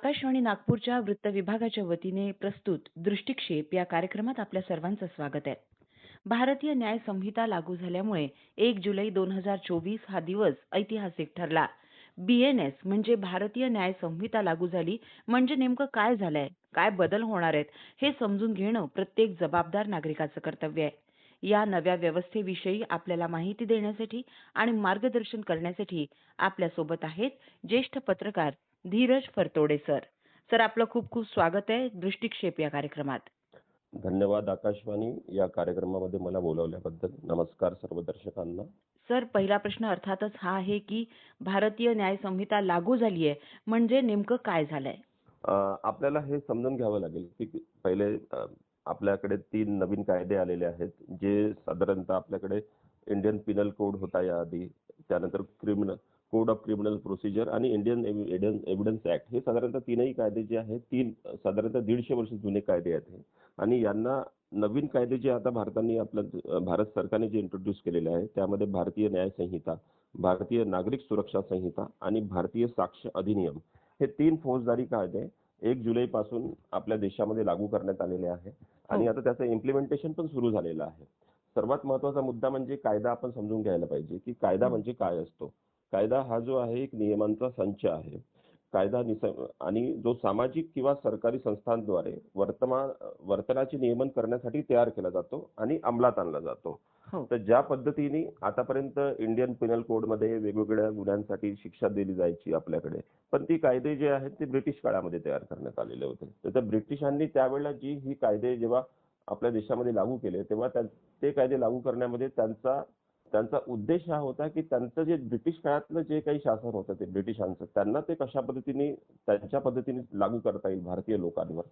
आकाशवाणी नागपूरच्या वृत्त विभागाच्या वतीने प्रस्तुत दृष्टिक्षेप या कार्यक्रमात आपल्या सर्वांचं स्वागत आहे. भारतीय न्याय संहिता लागू झाल्यामुळे एक जुलै दोन हजार चोवीस हा दिवस ऐतिहासिक ठरला. बीएनएस म्हणजे भारतीय न्याय संहिता लागू झाली म्हणजे नेमकं काय झालंय काय बदल होणार आहेत हे समजून घेणं प्रत्येक जबाबदार नागरिकाचं कर्तव्य आहे. या नव्या व्यवस्थेविषयी आपल्याला माहिती देण्यासाठी आणि मार्गदर्शन करण्यासाठी आपल्यासोबत आहेत ज्येष्ठ पत्रकार धीरज फरतोडे सर. सर आपलं खूप खूप स्वागत आहे दृष्टिक्षेप या कार्यक्रमात. धन्यवाद आकाशवाणी या कार्यक्रमामध्ये मला बोलावल्याबद्दल. नमस्कार सर्व दर्शकांना. सर पहिला प्रश्न अर्थातच हा आहे की भारतीय न्याय संहिता लागू झाली आहे. म्हणजे नेमकं काय झालंय? आपल्याला हे समजून घ्यावं लागेल की पहिले आपल्याकडे तीन नवीन कायदे आलेले आहेत जे साधारणतः आपल्याकडे इंडियन पिनल कोड होता याआधी त्यानंतर criminal code of criminal procedure आणि इंडियन एव्हिडन्स ऍक्ट हे साधारणतः तीनही कायदे जे आहेत तीन साधारणतः दीडशे वर्ष जुने कायदे आहेत. आणि यांना नवीन कायदे जे आता भारताने आपलं भारत सरकारने जे इंट्रोड्यूस केलेले आहे त्यामध्ये भारतीय न्याय संहिता भारतीय नागरिक सुरक्षा संहिता आणि भारतीय साक्ष अधिनियम हे तीन फौजदारी कायदे एक जुलै पासून आपल्या देशामध्ये लागू करण्यात आलेले आहे आणि हो. आता त्याचं इम्प्लिमेंटेशन पण सुरू झालेलं आहे सर्वात महत्त्वाचा मुद्दा म्हणजे कायदा आपण समजून घ्यायला पाहिजे की कायदा. म्हणजे काय असतो कायदा हा जो आहे एक नियमांचा संच आहे. कायदा निस आणि जो सामाजिक किंवा सरकारी संस्थांद्वारे वर्तमान वर्तनाचे नियमन करण्यासाठी तयार केला जातो आणि अंमलात आणला जातो. हो. तर ज्या पद्धतीने आतापर्यंत इंडियन पिनल कोडमध्ये वेगवेगळ्या गुन्ह्यांसाठी शिक्षा दिली जायची आपल्याकडे पण ती कायदे जे आहेत ते ब्रिटिश काळामध्ये तयार करण्यात आलेले होते. तर त्या ब्रिटिशांनी त्यावेळेला जी ही कायदे जेव्हा आपल्या देशामध्ये लागू केले तेव्हा ते कायदे लागू करण्यामध्ये त्यांचा त्यांचा उद्देश हा होता की त्यांचं जे ब्रिटिश काळातलं जे काही शासन होतं ते ब्रिटिशांचं त्यांना ते कशा पद्धतीने त्यांच्या पद्धतीने लागू करता येईल भारतीय लोकांवर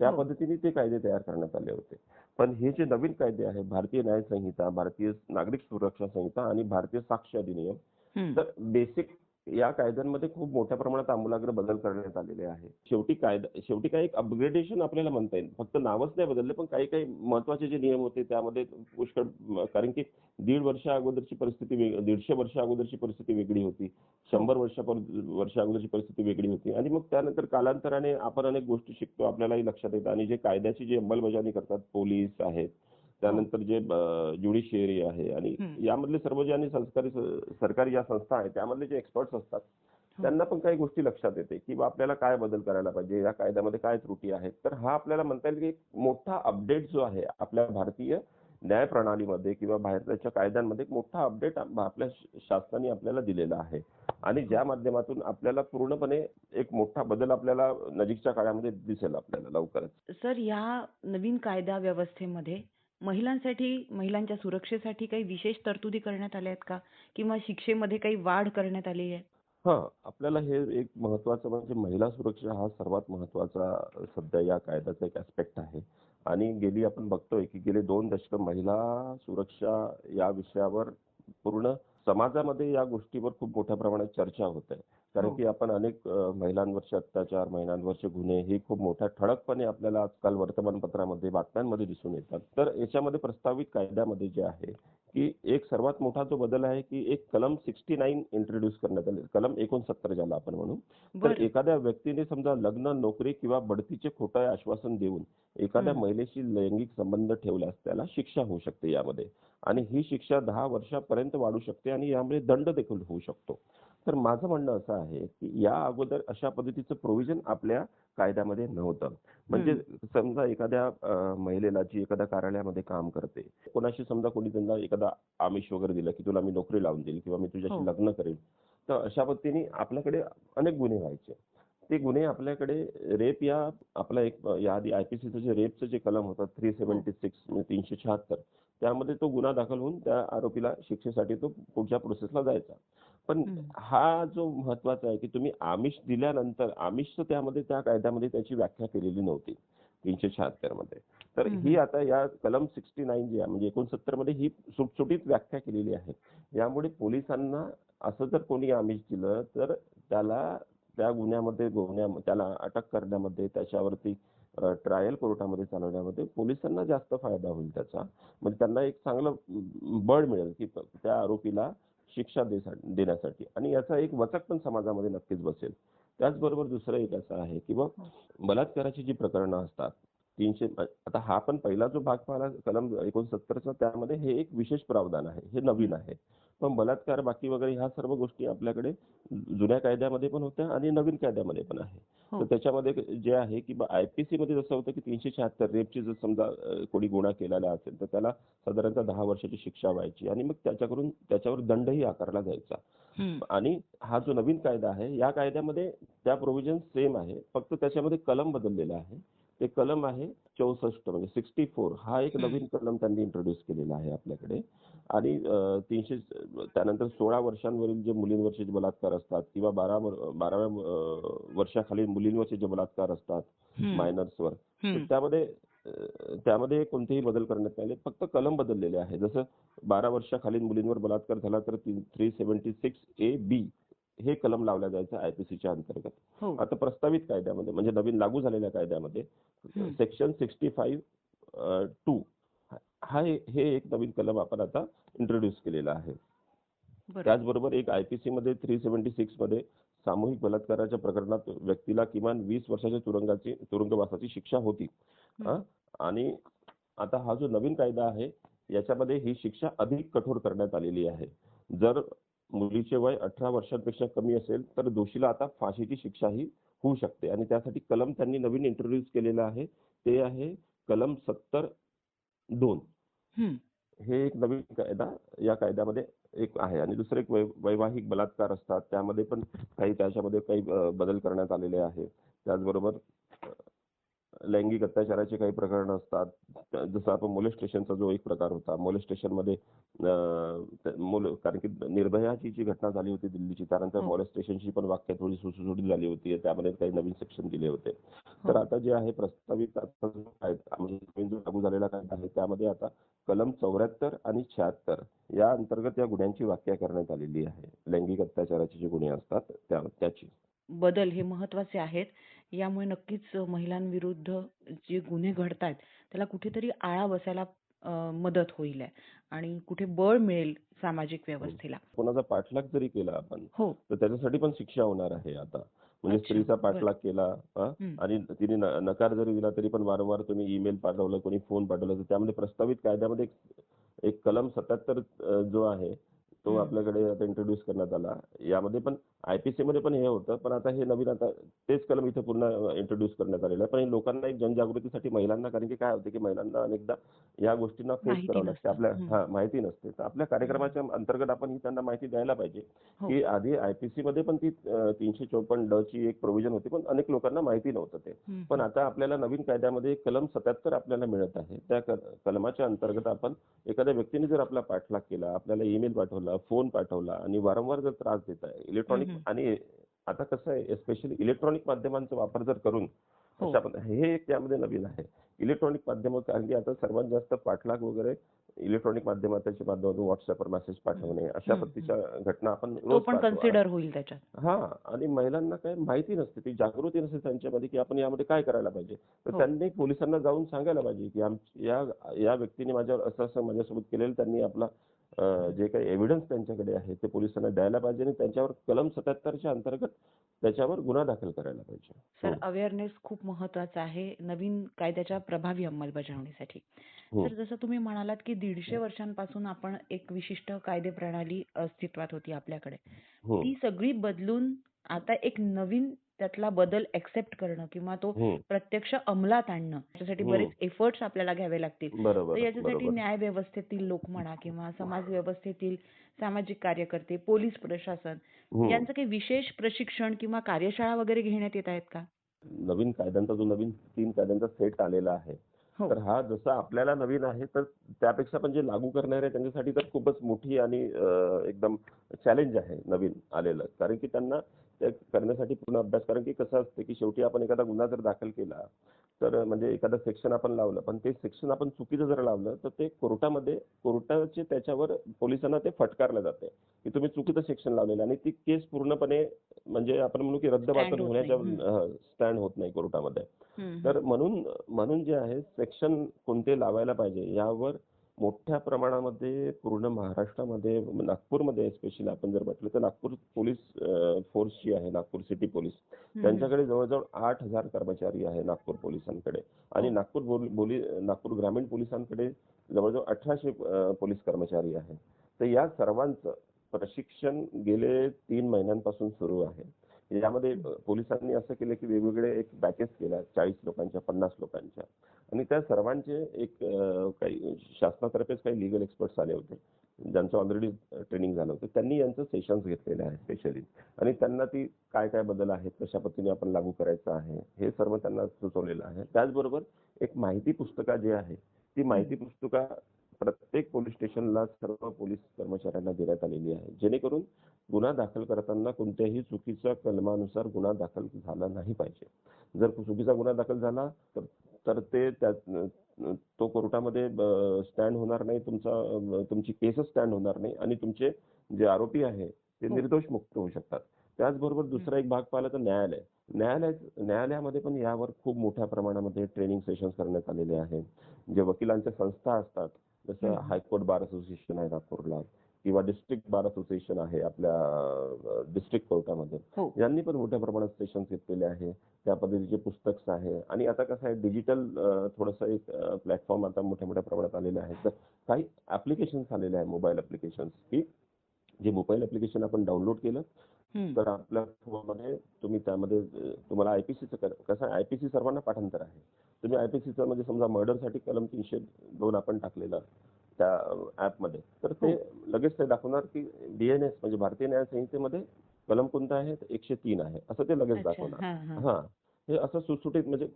त्या हो. पद्धतीने ते कायदे तयार करण्यात आले होते पण हे जे नवीन कायदे आहे भारतीय न्याय संहिता भारतीय नागरिक सुरक्षा संहिता आणि भारतीय साक्ष अधिनियम. तर बेसिक या कायद्यांमध्ये खूप मोठ्या प्रमाणात आमूलाग्र बदल करण्यात आलेले आहे शेवटी कायदा शेवटी काही एक अपग्रेडेशन आपल्याला म्हणता येईल. फक्त नावच नाही बदलले पण काही काही महत्त्वाचे जे नियम होते त्यामध्ये पुष्कळ कारण की दीड वर्षा अगोदरची परिस्थिती दीडशे वर्षा अगोदरची परिस्थिती वेगळी होती. शंभर वर्षा वर्षा अगोदरची परिस्थिती वेगळी होती. आणि मग त्यानंतर कालांतराने आपण अनेक गोष्टी शिकतो आपल्यालाही लक्षात येतं. आणि जे कायद्याची जी अंमलबजावणी करतात पोलीस आहेत त्यानंतर जे ज्युडिशियरी आहे आणि हं. यामधले सर्व जे आणि संस्कारी सरकारी ज्या संस्था आहेत त्यामधले जे एक्सपर्ट्स असतात हो. त्यांना पण काही गोष्टी लक्षात येते की आपल्याला काय बदल करायला पाहिजे या कायद्यामध्ये काय त्रुटी आहेत तर हा आपल्याला म्हणता येईल की एक मोठा अपडेट जो आहे आपल्या भारतीय न्याय प्रणालीमध्ये किंवा भारताच्या कायद्यांमध्ये एक मोठा अपडेट आपल्या शासनाने आपल्याला दिलेला आहे आणि ज्या माध्यमातून आपल्याला पूर्णपणे एक मोठा बदल आपल्याला नजीकच्या काळामध्ये दिसेल आपल्याला लवकरच सर या नवीन कायदा व्यवस्थेमध्ये महिलांसाठी महिलांच्या सुरक्षेसाठी काही विशेष तरतुदी करण्यात आल्या आहेत का? किंवा शिक्षेमध्ये काही वाढ करण्यात आली आहे? हा आपल्याला हे एक महत्वाचं म्हणजे महिला सुरक्षा हा सर्वात महत्त्वाचा सध्या या कायद्याचा एक ऍस्पेक्ट आहे. आणि गेली आपण बघतोय की गेले दोन दशक महिला सुरक्षा या विषयावर पूर्ण समाजामध्ये या गोष्टीवर खूप मोठ्या प्रमाणात चर्चा होत आहे. कारण हो. की आपण अनेक महिलांवरचे अत्याचार महिलांवरचे गुन्हे हे खूप मोठ्या ठळकपणे आपल्याला आजकाल वर्तमानपत्रामध्ये बातम्यांमध्ये दिसून येतात. तर याच्यामध्ये प्रस्तावित कायद्यामध्ये जे आहे की एक सर्वात मोठा जो बदल आहे की एक कलम सिक्स्टी नाईन इंट्रोड्यूस करण्यात आले. कलम एकोणसत्तर ज्याला आपण म्हणू. तर एखाद्या व्यक्तीने समजा लग्न नोकरी किंवा बढतीचे खोटं आश्वासन देऊन एखाद्या. महिलेशी लैंगिक संबंध ठेवल्यास त्याला शिक्षा होऊ शकते यामध्ये. आणि ही शिक्षा दहा वर्षापर्यंत वाढू शकते आणि यामध्ये दंड देखील होऊ शकतो. तर माझं म्हणणं असं आहे की या अगोदर अशा पद्धतीचं प्रोव्हिजन आपल्या कायद्यामध्ये नव्हतं. म्हणजे समजा एखाद्या महिलेला जी एखाद्या कार्यालयामध्ये काम करते कोणाशी समजा कोणी त्यांना एखादा आमिष वगैरे दिलं की तुला मी नोकरी लावून देईल किंवा मी हो. तुझ्याशी लग्न करेल तर अशा पद्धतीने आपल्याकडे अनेक गुन्हे व्हायचे. ते गुन्हे आपल्याकडे रेप या आपला एक याआधी आयपीसीचं जे रेपचं जे कलम होतं थ्री सेव्हन्टी सिक्स तीनशे शहात्तर त्यामध्ये तो गुन्हा दाखल होऊन त्या आरोपीला शिक्षेसाठी तो पुढच्या प्रोसेसला जायचा. पण हं. जो महत्त्वाचा आहे की तुम्ही आमिष दिल्यानंतर आमिषचं त्यामध्ये त्या कायद्यामध्ये त्याची व्याख्या केलेली नव्हती तीनशे शहात्तरमध्ये तर. ही आता या कलम सिक्स्टी नाईन जी आहे म्हणजे एकोणसत्तरमध्ये ही सुटसुटीत व्याख्या केलेली आहे यामुळे पोलिसांना असं जर कोणी आमिष दिलं तर त्याला त्या गुन्ह्यामध्ये गुन्ह्या त्याला अटक करण्यामध्ये त्याच्यावरती ट्रायल कोर्टामध्ये चालवण्यामध्ये पोलिसांना जास्त फायदा होईल त्याचा म्हणजे त्यांना एक चांगलं बळ मिळेल की त्या आरोपीला शिक्षा देण्यासाठी आणि याचा एक वचक पण समाजामध्ये नक्कीच बसेल त्याचबरोबर दुसरं एक असं आहे की बा हो. बलात्काराची जी प्रकरणं असतात तीनशे आता हा पण पहिला जो भाग पाहिला कलम एकोणसत्तरचा त्यामध्ये हे एक विशेष प्रावधान आहे. हे नवीन आहे. पण बलात्कार बाकी वगैरे ह्या सर्व गोष्टी आपल्याकडे जुन्या कायद्यामध्ये पण होत्या आणि नवीन कायद्यामध्ये पण आहे. हो. तर त्याच्यामध्ये जे आहे की आयपीसी मध्ये जसं होतं की तीनशे शहात्तर रेपची जर समजा कोणी गुन्हा केलेला असेल तर त्याला साधारणतः दहा वर्षाची शिक्षा व्हायची आणि मग त्याच्याकडून त्याच्यावर दंडही आकारला जायचा. आणि हा जो नवीन कायदा आहे या कायद्यामध्ये त्या प्रोव्हिजन सेम आहे. फक्त त्याच्यामध्ये कलम बदललेला आहे. ते कलम आहे चौसष्ट म्हणजे सिक्स्टी फोर हा एक. नवीन कलम त्यांनी इंट्रोड्यूस केलेला आहे आपल्याकडे आणि तीनशे त्यानंतर सोळा वर्षांवरील जे मुलींवरचे जे बलात्कार असतात किंवा बारा बाराव्या वर्षाखालील मुलींवरचे जे बलात्कार असतात. मायनर्सवर. त्यामध्ये त्यामध्ये कोणतेही बदल करण्यात आले फक्त कलम बदललेले आहे जसं बारा वर्षाखालील मुलींवर बलात्कार झाला तर three seventy six A B हे कलम लावल्या जायचं आयपीसीच्या अंतर्गत. हो. आता प्रस्तावित कायद्यामध्ये म्हणजे नवीन लागू झालेल्या कायद्यामध्ये. सेक्शन सिक्स्टी फाईव्ह टू हा हे एक नवीन कलम आपण आता इंट्रोड्यूस केलेला आहे. बरोबर त्याचबरोबर एक आयपीसी मध्ये थ्री सेव्हन्टी सिक्समध्ये सामूहिक बलात्काराच्या प्रकरणात व्यक्तीला किमान वीस वर्षाच्या तुरुंगाची तुरुंगवासाची शिक्षा होती? आणि आता हा जो नवीन कायदा आहे याच्यामध्ये ही शिक्षा अधिक कठोर करण्यात आलेली आहे. जर मुलीचे वय अठरा वर्षांपेक्षा कमी असेल तर दोषीला आता फाशीची शिक्षाही होऊ शकते. आणि त्यासाठी कलम त्यांनी नवीन इंट्रोड्यूस केलेलं आहे. ते आहे कलम सत्तर दोन. हे एक नवीन कायदा या कायद्यामध्ये एक आहे. आणि दुसरं एक वैवाहिक बलात्कार असतात. त्यामध्ये पण काही त्याच्यामध्ये काही बदल करण्यात आलेले आहे त्याचबरोबर लैंगिक अत्याचाराचे काही प्रकरण असतात. जसं आपण मोलेस्टेशनचा जो एक प्रकार होता. मोलेस्टेशनमध्ये मोल कारण की निर्भयाची जी घटना झाली होती दिल्लीची त्यानंतर हो. मोलेस्टेशनची पण वाक्य थोडी सुटसुटीत झाली होती त्यामध्ये काही नवीन सेक्शन दिले होते तर हो. आता जे आहे प्रस्तावित जो म्हणजे लागू झालेला कायदा आहे त्यामध्ये आता कलम चौऱ्याहत्तर आणि शहात्तर या अंतर्गत या गुन्ह्यांची व्याख्या करण्यात आलेली आहे लैंगिक अत्याचाराचे जे गुन्हे असतात त्या त्याची बदल हे महत्त्वाचे आहेत यामुळे नक्कीच महिलांविरुद्ध जे गुन्हे घडतायत त्याला कुठेतरी आळा बसायला मदत होईल आहे. आणि कुठे बळ मिळेल सामाजिक व्यवस्थेला कोणाचा पाठलाग जरी केला आपण हो तर त्याच्यासाठी पण शिक्षा होणार आहे आता म्हणजे स्त्रीचा. पाठलाग केला हा? आणि तिने नकार जरी दिला तरी पण वारंवार तुम्ही ईमेल पाठवलं कोणी फोन पाठवला तर त्यामध्ये प्रस्तावित कायद्यामध्ये एक- एक कलम सत्याहत्तर जो आहे तो. आपल्याकडे आता इंट्रोड्यूस करण्यात आला यामध्ये पण आयपीसी मध्ये पण हे होतं पण आता हे नवीन आता तेच कलम इथे पुन्हा इंट्रोड्यूस करण्यात आलेलं आहे पण लोकांना एक जनजागृतीसाठी महिलांना कारण की काय होते की महिलांना अनेकदा या गोष्टींना फेस करावं लागते. आपल्या. हा माहिती नसते तर आपल्या कार्यक्रमाच्या अंतर्गत आपण ही त्यांना माहिती द्यायला पाहिजे हो. की आधी आयपीसी मध्ये पण ती तीनशे चौपन्न ड ची एक प्रोव्हिजन होती पण अनेक लोकांना माहिती नव्हतं ते. पण आता आपल्याला नवीन कायद्यामध्ये कलम सत्याहत्तर आपल्याला मिळत आहे त्या कलमाच्या अंतर्गत आपण एखाद्या व्यक्तीने जर आपला पाठलाग केला आपल्याला ईमेल पाठवला फोन पाठवला आणि वारंवार जर त्रास देत आहे इलेक्ट्रॉनिक. आणि आता कसं आहे स्पेशली इलेक्ट्रॉनिक माध्यमांचा वापर जर करून हो. हे एक त्यामध्ये नवीन आहे इलेक्ट्रॉनिक माध्यम कारण की आता सर्वात जास्त पाठलाग वगैरे इलेक्ट्रॉनिक माध्यमाच्या माध्यमातून व्हॉट्सअपवर मेसेज पाठवणे अशा. पद्धतीच्या घटना आपण. कन्सिडर होईल त्याच्यात हा आणि महिलांना काय माहिती नसते ती जागृती नसते त्यांच्यामध्ये की आपण यामध्ये काय करायला पाहिजे तर हो. त्यांनी पोलिसांना जाऊन सांगायला पाहिजे की या या व्यक्तीने माझ्यावर असं असं माझ्यासोबत केलेलं त्यांनी आपला जे काही एव्हिडन्स त्यांच्याकडे आहे ते पोलिसांना द्यायला पाहिजे आणि त्यांच्यावर कलम सत्याहत्तरच्या अंतर्गत त्याच्यावर गुन्हा दाखल करायला पाहिजे सर हो. अवेअरनेस खूप महत्त्वाचा आहे नवीन कायद्याच्या प्रभावी अंमलबजावणीसाठी हो. तर जसं तुम्ही म्हणालात की दीडशे वर्षांपासून आपण एक विशिष्ट कायदे प्रणाली अस्तित्वात होती आपल्याकडे हो ती सगळी बदलून आता एक नवीन त्यातला बदल एक्सेप्ट करणं किंवा तो प्रत्यक्ष अंमलात आणणं याच्यासाठी हम्म. बरेच एफर्ट्स आपल्याला घ्यावे लागतील. तर याच्यासाठी न्याय व्यवस्थेतील लोक म्हणा किंवा समाज व्यवस्थेतील सामाजिक कार्यकर्ते पोलीस प्रशासन. यांचं काही विशेष प्रशिक्षण किंवा कार्यशाळा वगैरे घेण्यात येत आहेत का? नवीन कायद्यांचा जो नवीन तीन कायद्यांचा सेट आलेला आहे हो. तर हा जसा आपल्याला नवीन आहे तर त्यापेक्षा पण जे लागू करणारे आहेत त्यांच्यासाठी तर खूपच मोठी आणि एकदम चॅलेंज आहे नवीन आलेलं. कारण की त्यांना करण्यासाठी पूर्ण अभ्यास. कारण की कसं असतं की शेवटी आपण एखादा गुन्हा जर दाखल केला तर म्हणजे एखादं सेक्शन आपण लावलं पण ते सेक्शन आपण चुकीचं जर लावलं तर ते कोर्टामध्ये कोर्टाचे त्याच्यावर पोलिसांना ते फटकारलं जाते की तुम्ही चुकीचं सेक्शन लावलेलं आणि ती केस पूर्णपणे म्हणजे आपण म्हणू की रद्दबातल होण्याच्या. स्टँड होत नाही कोर्टामध्ये. तर म्हणून म्हणून जे आहे सेक्शन कोणते लावायला पाहिजे यावर मोठ्या प्रमाणामध्ये पूर्ण महाराष्ट्रामध्ये नागपूरमध्ये स्पेशली आपण जर म्हटलं तर नागपूर पोलीस फोर्स जी आहे नागपूर सिटी पोलीस. त्यांच्याकडे जवळजवळ आठ हजार कर्मचारी आहे नागपूर पोलिसांकडे आणि हो. नागपूर नागपूर ग्रामीण पोलिसांकडे जवळजवळ अठराशे पोलीस कर्मचारी आहेत तर या सर्वांचं प्रशिक्षण गेले तीन महिन्यांपासून सुरू आहे यामध्ये पोलिसांनी असं केलं की वेगवेगळे एक बॅचेस केल्या चाळीस लोकांच्या पन्नास लोकांच्या. आणि त्या सर्वांचे एक काही शासनातर्फेच काही लिगल एक्सपर्ट्स आले होते. ज्यांचं ऑलरेडी ट्रेनिंग झालं होतं. त्यांनी यांचं सेशन्स घेतलेले आहे स्पेशली आणि त्यांना ती काय काय बदल आहेत कशा पद्धतीने आपण लागू करायचं आहे हे सर्व त्यांना सुचवलेलं आहे. त्याचबरोबर एक माहिती पुस्तका जी आहे ती माहिती पुस्तका प्रत्येक पोलीस स्टेशनला सर्व पोलीस कर्मचाऱ्यांना देण्यात आलेली आहे. जेणेकरून गुन्हा दाखल करताना कोणत्याही चुकीच्या कलमानुसार गुन्हा दाखल झाला नाही पाहिजे. जर चुकीचा गुन्हा दाखल झाला तर तर ते त्या तो कोर्टामध्ये स्टँड होणार नाही तुमचा तुमची केसच स्टँड होणार नाही आणि तुमचे जे आरोपी आहे ते हो. निर्दोष मुक्त होऊ शकतात. त्याचबरोबर दुसरा एक भाग पाहिला तर न्यायालय. न्यायालय न्यायालयामध्ये पण यावर खूप मोठ्या प्रमाणामध्ये ट्रेनिंग सेशन्स करण्यात आलेले आहे जे वकिलांच्या संस्था असतात जसं. हायकोर्ट बार असोसिएशन आहे नागपूरला किंवा डिस्ट्रिक्ट बार असोसिएशन आहे आपल्या डिस्ट्रिक्ट कोर्टामध्ये हो. यांनी पण मोठ्या प्रमाणात सेशन्स घेतलेले आहे. त्या पद्धतीचे पुस्तक आहे. आणि आता कसं आहे डिजिटल थोडंसं एक प्लॅटफॉर्म आता मोठ्या मोठ्या प्रमाणात आलेले आहेत तर काही ऍप्लिकेशन्स आलेले आहे मोबाईल ऍप्लिकेशन्स की जे मोबाईल ऍप्लिकेशन आपण डाउनलोड केलं. तर आपल्या फोनमध्ये तुम्ही त्यामध्ये तुम्हाला आयपीसीचं कसं आयपीसी सर्वांना पाठांतर आहे. तुम्ही आयपीसीचं म्हणजे समजा मर्डरसाठी कलम तीनशे दोन आपण टाकलेलं त्या ऍपमध्ये तर ते लगेच ते दाखवणार की डीएनएस म्हणजे भारतीय न्याय संहितेमध्ये कलम कोणतं आहे एकशे तीन आहे असं ते लगेच दाखवणार. हा. हा असं सुटसुटीत म्हणजे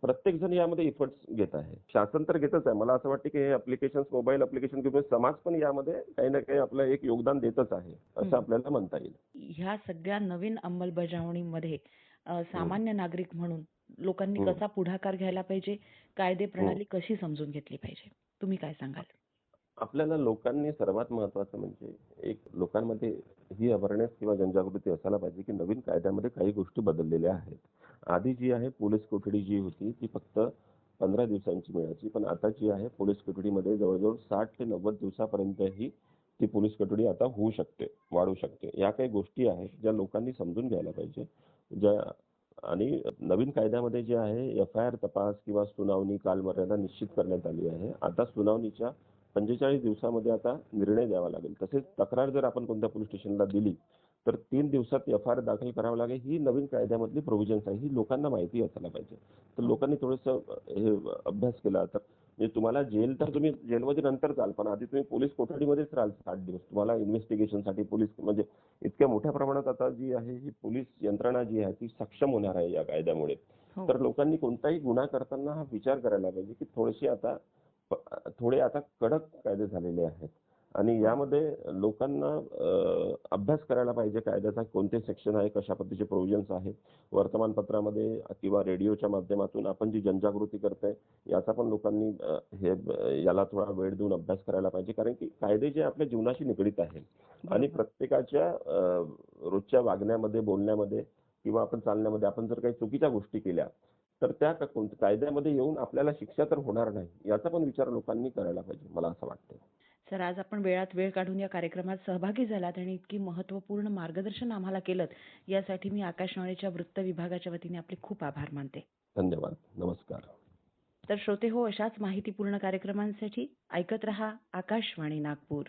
प्रत्येक जण यामध्ये इफर्ट्स घेत आहे. शासन तर घेतच आहे. मला असं वाटतं की हे अप्लिकेशन मोबाईल अप्लिकेशन किंवा समाज पण यामध्ये काही ना काही आपलं एक योगदान देतच आहे. असं आपल्याला म्हणता येईल. ह्या सगळ्या नवीन अंमलबजावणीमध्ये सामान्य नागरिक म्हणून लोकांनी. कसा पुढाकार घ्यायला पाहिजे कायदे प्रणाली कशी समजून घेतली पाहिजे? तुम्ही काय सांगाल? आपल्याला लोकांनी सर्वात महत्वाचं म्हणजे एक लोकांमध्ये ही अवेअरनेस किंवा जनजागृती असायला पाहिजे की नवीन कायद्यामध्ये काही गोष्टी बदललेल्या आहेत. आधी जी आहे पोलीस कोठडी जी होती ती फक्त पंधरा दिवसांची मिळायची पण आता जी आहे पोलीस कोठडीमध्ये जवळजवळ साठ ते नव्वद दिवसापर्यंतही ती पोलीस कोठडी आता होऊ शकते वाढू शकते. या काही गोष्टी आहेत ज्या लोकांनी समजून घ्यायला पाहिजे ज्या आणि नवीन कायद्यामध्ये जे आहे एफ आय आर तपास किंवा सुनावणी कालमर्यादा निश्चित करण्यात आली आहे. आता सुनावणीच्या पंचेचाळीस दिवसामध्ये आता निर्णय द्यावा लागेल. तसेच तक्रार जर आपण कोणत्या पोलीस स्टेशनला दिली तर तीन दिवसात एफ आय आर दाखल करावं लागेल. ही नवीन कायद्यामधली प्रोव्हिजन्स आहे. ही लोकांना माहिती असायला पाहिजे. तर लोकांनी थोडंसं हे अभ्यास केला तर म्हणजे तुम्हाला जेल तर तुम्ही जेलमध्ये नंतर जाल पण आधी तुम्ही पोलीस कोठडीमध्येच राहाल साठ दिवस. तुम्हाला इन्व्हेस्टिगेशनसाठी पोलीस म्हणजे इतक्या मोठ्या प्रमाणात आता जी आहे ही पोलीस यंत्रणा जी आहे ती सक्षम होणार आहे या कायद्यामुळे. हो. तर लोकांनी कोणताही गुन्हा करताना हा विचार करायला पाहिजे की थोडेसे आता थोडे आता कडक कायदे झालेले आहेत. आणि यामध्ये लोकांना अभ्यास करायला पाहिजे कायद्याचा कोणते सेक्शन आहे कशा पद्धतीचे प्रोव्हिजन्स आहेत वर्तमानपत्रामध्ये किंवा रेडिओच्या माध्यमातून आपण जी जनजागृती करतोय याचा पण लोकांनी हे याला थोडा वेळ देऊन अभ्यास करायला पाहिजे. कारण की कायदे जे आपल्या जीवनाशी निगडीत आहे आणि. प्रत्येकाच्या रोजच्या वागण्यामध्ये बोलण्यामध्ये किंवा आपण चालण्यामध्ये आपण जर काही चुकीच्या गोष्टी केल्या तर त्या कायद्यामध्ये येऊन आपल्याला शिक्षा तर होणार नाही याचा पण विचार लोकांनी करायला पाहिजे मला असं वाटतं सर आज आपण वेळात वेळ काढून या कार्यक्रमात सहभागी झालात आणि इतकी महत्त्वपूर्ण मार्गदर्शन आम्हाला केलं यासाठी मी आकाशवाणीच्या वृत्त विभागाच्या वतीने आपले खूप आभार मानते. धन्यवाद. नमस्कार. तर श्रोते हो अशाच माहितीपूर्ण कार्यक्रमांसाठी ऐकत रहा आकाशवाणी नागपूर.